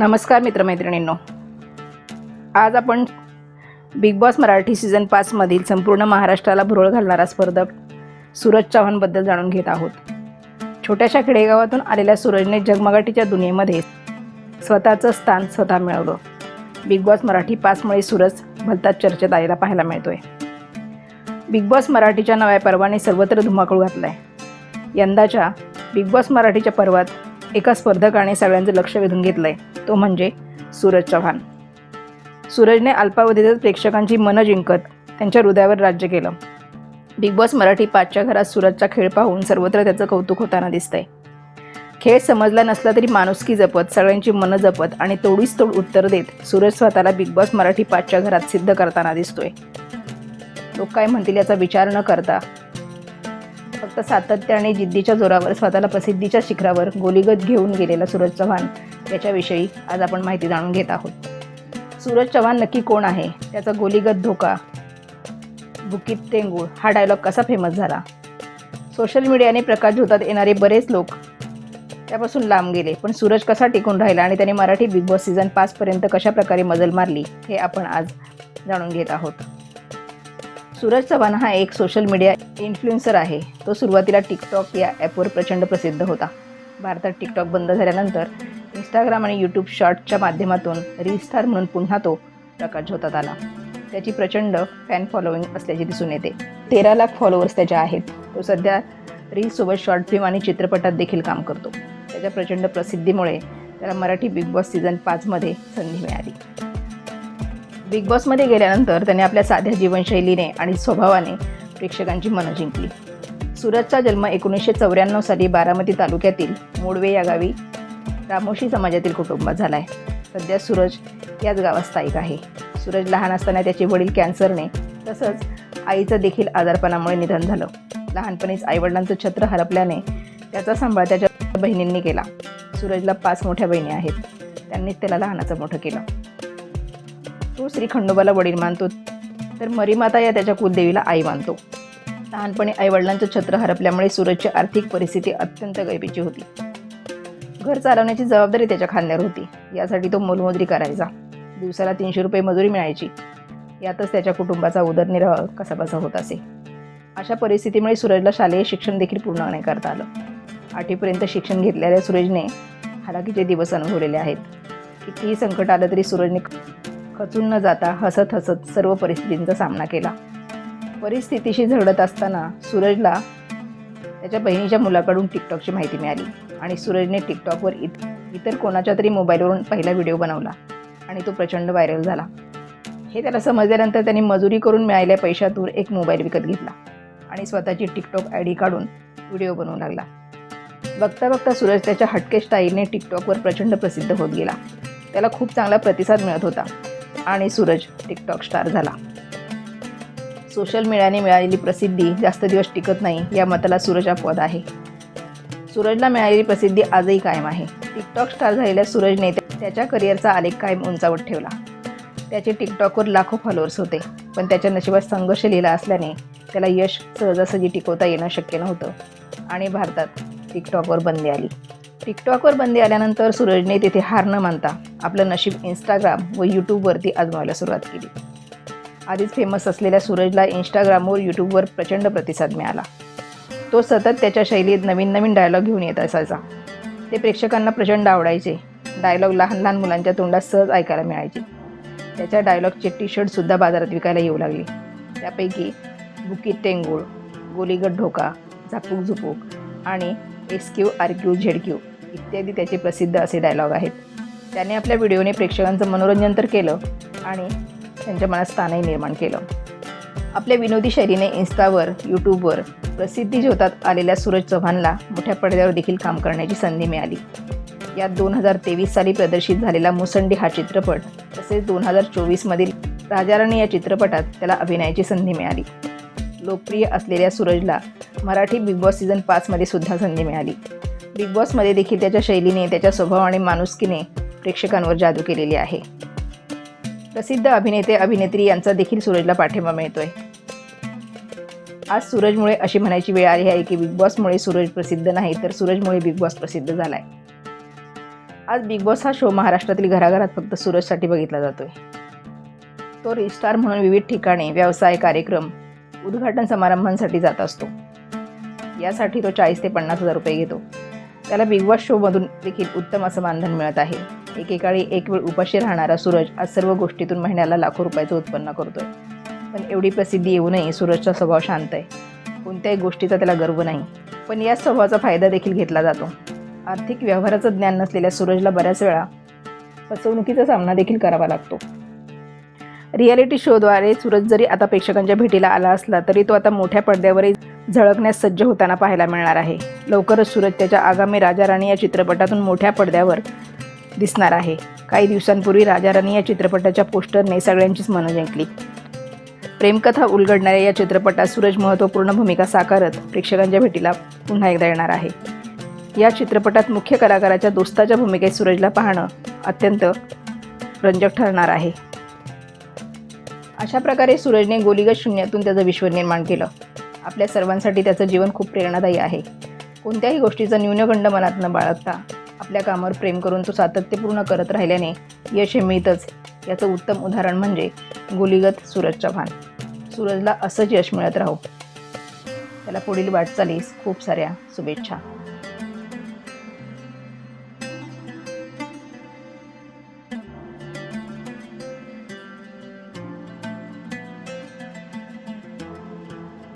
नमस्कार मित्रमैत्रिणींनो. आज आपण बिग बॉस मराठी सीझन पाचमधील संपूर्ण महाराष्ट्राला भुरळ घालणारा स्पर्धक सूरज चव्हाणबद्दल जाणून घेत आहोत. छोट्याशा खेडेगावातून आलेल्या सूरजने जगमगाटीच्या दुनियेमध्ये स्वतःचं स्थान स्वतः मिळवलं. बिग बॉस मराठी पाचमुळे सूरज भलताच चर्चेत आलेला पाहायला मिळतोय. बिग बॉस मराठीच्या नव्या पर्वाने सर्वत्र धुमाकूळ घातलाय. यंदाच्या बिग बॉस मराठीच्या पर्वात एका स्पर्धकाने सगळ्यांचं लक्ष वेधून घेतलंय. तो म्हणजे सूरज चव्हाण. सूरजने अल्पावधीतच प्रेक्षकांची मनं जिंकत त्यांच्या हृदयावर राज्य केलं. बिग बॉस मराठी पाचच्या घरात सूरजचा खेळ पाहून सर्वत्र त्याचं कौतुक होताना दिसतंय. खेळ समजला नसला तरी माणुसकी जपत सगळ्यांची मनं जपत आणि तोडीस तोड उत्तर देत सूरज स्वतःला बिग बॉस मराठी पाचच्या घरात सिद्ध करताना दिसतोय. लोक काय म्हणतील याचा विचार न करता फक्त सातत्य आणि जिद्दीच्या जोरावर स्वतःला प्रसिद्धीच्या शिखरावर गोलीगत घेऊन गेलेला सूरज चव्हाण. याच्याविषयी आज आपण माहिती जाणून घेत आहोत. सूरज चव्हाण नक्की कोण आहे? त्याचा गोलीगत धोका बुकीत तेंगूळ हा डायलॉग कसा फेमस झाला? सोशल मीडियाने प्रकाश झोतात येणारे बरेच लोक त्यापासून लांब गेले पण सूरज कसा टिकून राहिला आणि त्याने मराठी बिग बॉस सीझन पाचपर्यंत कशा प्रकारे मजल मारली हे आपण आज जाणून घेत आहोत. सूरज चव्हाण हा एक सोशल मीडिया इन्फ्लुएन्सर आहे. तो सुरुवातीला टिकटॉक या ॲपवर प्रचंड प्रसिद्ध होता. भारतात टिकटॉक बंद झाल्यानंतर इंस्टाग्राम आणि यूट्यूब शॉर्टच्या माध्यमातून रीलस्टार म्हणून पुन्हा तो प्रकाश होतात आला. त्याची प्रचंड फॅन फॉलोईंग असल्याचे दिसून येते. तेरा लाख फॉलोअर्स त्याच्या आहेत. तो सध्या रीलसोबत शॉर्ट फिल्म आणि चित्रपटात देखील काम करतो. त्याच्या प्रचंड प्रसिद्धीमुळे त्याला मराठी बिग बॉस सीझन पाचमध्ये संधी मिळाली. बिग बॉसमध्ये गेल्यानंतर त्याने आपल्या साध्या जीवनशैलीने आणि स्वभावाने प्रेक्षकांची मनं जिंकली. सूरजचा जन्म एकोणीसशे चौऱ्याण्णव साली बारामती तालुक्यातील मोडवे या गावी रामोशी समाजातील कुटुंबात झाला आहे सध्या सूरज याच गावात स्थायिक आहे. सूरज लहान असताना त्याचे वडील कॅन्सरने तसंच आईचं देखील आजारपणामुळे निधन झालं. लहानपणीच आईवडिलांचं छत्र हरपल्याने त्याचा सांभाळ त्याच्या बहिणींनी केला. सूरजला पाच मोठ्या बहिणी आहेत. त्यांनीच त्याला लहानाचं मोठं केलं. तो श्री खंडोबाला वडील मानतो तर मरीमाता या त्याच्या कुलदेवीला आई मानतो. लहानपणी आईवडिलांचं छत्र हरपल्यामुळे सूरजची आर्थिक परिस्थिती अत्यंत गरिबीची होती. घर चालवण्याची जबाबदारी त्याच्या खांद्यावर होती. यासाठी तो मोलमजुरी करायचा. दिवसाला तीनशे रुपये मजुरी मिळायची. यातच त्याच्या कुटुंबाचा उदरनिर्वाह कसाबसा होत असे. अशा परिस्थितीमुळे सूरजला शालेय शिक्षण देखील पूर्ण नाही करता आलं. आठवीपर्यंत शिक्षण घेतलेल्या सूरजने हालाकीचे दिवस अनुभवलेले आहेत कितीही संकट आलं तरी सूरजने खचून न जाता हसत हसत सर्व परिस्थितींचा सामना केला. परिस्थितीशी झगडत असताना सूरजला त्याच्या बहिणीच्या मुलाकडून टिकटॉकची माहिती मिळाली आणि सूरजने टिकटॉकवर इत इतर कोणाच्या तरी मोबाईलवरून पहिला व्हिडिओ बनवला आणि तो प्रचंड व्हायरल झाला. हे त्याला समजल्यानंतर त्यांनी मजुरी करून मिळालेल्या पैशातून एक मोबाईल विकत घेतला आणि स्वतःची टिकटॉक आय डी काढून व्हिडिओ बनवू लागला. बघता बघता सूरज त्याच्या हटके स्टाईलने टिकटॉकवर प्रचंड प्रसिद्ध होत गेला. त्याला खूप चांगला प्रतिसाद मिळत होता. आणि सूरज टिकटॉक स्टार झाला. सोशल मीडियाने मिळालेली प्रसिद्धी जास्त दिवस टिकत नाही या मताला सूरज अपवाद आहे. सूरजला मिळालेली प्रसिद्धी आजही कायम आहे. टिकटॉक स्टार झालेल्या सूरजने त्याच्या करिअरचा आलेख कायम उंचावत ठेवला. त्याचे टिकटॉकवर लाखो फॉलोअर्स होते पण त्याच्या नशिबात संघर्ष लिहिला असल्याने त्याला यश सहजासहजी टिकवता येणं शक्य नव्हतं आणि भारतात टिकटॉकवर बंदी आली. टिकटॉकवर बंदी आल्यानंतर सूरजने तेथे हार न मानता आपलं नशीब इंस्टाग्राम व यूट्यूबवरती आजमावायला सुरुवात केली. आधीच फेमस असलेल्या सूरजला इंस्टाग्रामवर यूट्यूबवर प्रचंड प्रतिसाद मिळाला. तो सतत त्याच्या शैलीत नवीन नवीन डायलॉग घेऊन येत असायचा. ते प्रेक्षकांना प्रचंड आवडायचे. डायलॉग लहान लहान मुलांच्या तोंडात सहज ऐकायला मिळायचे. त्याच्या डायलॉगचे टी शर्टसुद्धा बाजारात विकायला येऊ लागले. त्यापैकी बुकी टेंगूळ गोलीगट ढोका झापूक झुपूक आणि S Q R Q Z Q इत्यादी त्याचे प्रसिद्ध असे डायलॉग आहेत. त्याने आपल्या व्हिडिओने प्रेक्षकांचं मनोरंजन तर केलं आणि त्यांच्या मनात स्थानही निर्माण केलं. आपल्या विनोदी शैलीने इन्स्टावर यूट्यूबवर प्रसिद्धी झोतात आलेल्या सूरज चव्हाणला मोठ्या पडद्यावर देखील काम करण्याची संधी मिळाली. यात दोन हजार तेवीस साली प्रदर्शित झालेला मुसंडी हा चित्रपट तसेच दोन हजार चोवीसमधील राजाराणी या चित्रपटात त्याला अभिनयाची संधी मिळाली. लोकप्रिय असलेल्या सूरजला मराठी बिग बॉस सीझन पाचमध्ये सुद्धा संधी मिळाली. बिग बॉसमध्ये देखील त्याच्या शैलीने त्याच्या स्वभाव आणि माणुसकीने प्रेक्षकांवर जादू केलेली आहे. प्रसिद्ध अभिनेते अभिनेत्री यांचा देखील सूरजला पाठिंबा मिळतोय. आज सूरजमुळे अशी म्हणायची वेळ आली आहे की बिग बॉसमुळे सूरज प्रसिद्ध नाही तर सूरजमुळे बिग बॉस प्रसिद्ध झालाय. आज बिग बॉस हा शो महाराष्ट्रातील घराघरात फक्त सूरजसाठी बघितला जातोय. तो रिस्टार म्हणून विविध ठिकाणी व्यवसाय कार्यक्रम उद्घाटन समारंभांसाठी जात असतो. यासाठी तो चाळीस ते पन्नास हजार रुपये घेतो. त्याला बिग बॉस शोमधून देखील उत्तम असं मानधन मिळत आहे. एकेकाळी एक वेळ उपाशी राहणारा सूरज आज सर्व गोष्टीतून महिन्याला लाखो रुपयाचं उत्पन्न करतोय. पण एवढी प्रसिद्धी येऊनही सूरजचा स्वभाव शांत आहे. कोणत्याही गोष्टीचा त्याला गर्व नाही. पण या स्वभावाचा फायदा देखील घेतला जातो. आर्थिक व्यवहाराचं ज्ञान नसलेल्या सूरजला बऱ्याच वेळा फसवणुकीचा सामना देखील करावा लागतो. रियालिटी शोद्वारे सूरज जरी आता प्रेक्षकांच्या भेटीला आला असला तरी तो आता मोठ्या पडद्यावरही झळकण्यास सज्ज होताना पाहायला मिळणार आहे. लवकरच सूरज त्याच्या आगामी राजा राणी या चित्रपटातून मोठ्या पडद्यावर दिसणार आहे. काही दिवसांपूर्वी राजा राणी या चित्रपटाच्या पोस्टरने सगळ्यांचीच मनं जिंकली. प्रेमकथा उलगडणाऱ्या या चित्रपटात सूरज महत्त्वपूर्ण भूमिका साकारत प्रेक्षकांच्या भेटीला पुन्हा एकदा येणार आहे. या चित्रपटात मुख्य कलाकाराच्या दोस्ताच्या भूमिकेत सूरजला पाहणं अत्यंत रंजक ठरणार आहे. अशा प्रकारे सूरजने गोलीगत शून्यातून त्याचं विश्व निर्माण केलं. आपल्या सर्वांसाठी त्याचं जीवन खूप प्रेरणादायी आहे. कोणत्याही गोष्टीचा न्यूनगंड मनात न बाळगता आपल्या कामावर प्रेम करून तो सातत्यपूर्ण करत राहिल्याने यश हे मिळतच. याचं उत्तम उदाहरण म्हणजे गोलीगत सूरज चव्हाण सूरजला असंच यश मिळत राहू. त्याला पुढील वाटचालीस खूप साऱ्या शुभेच्छा.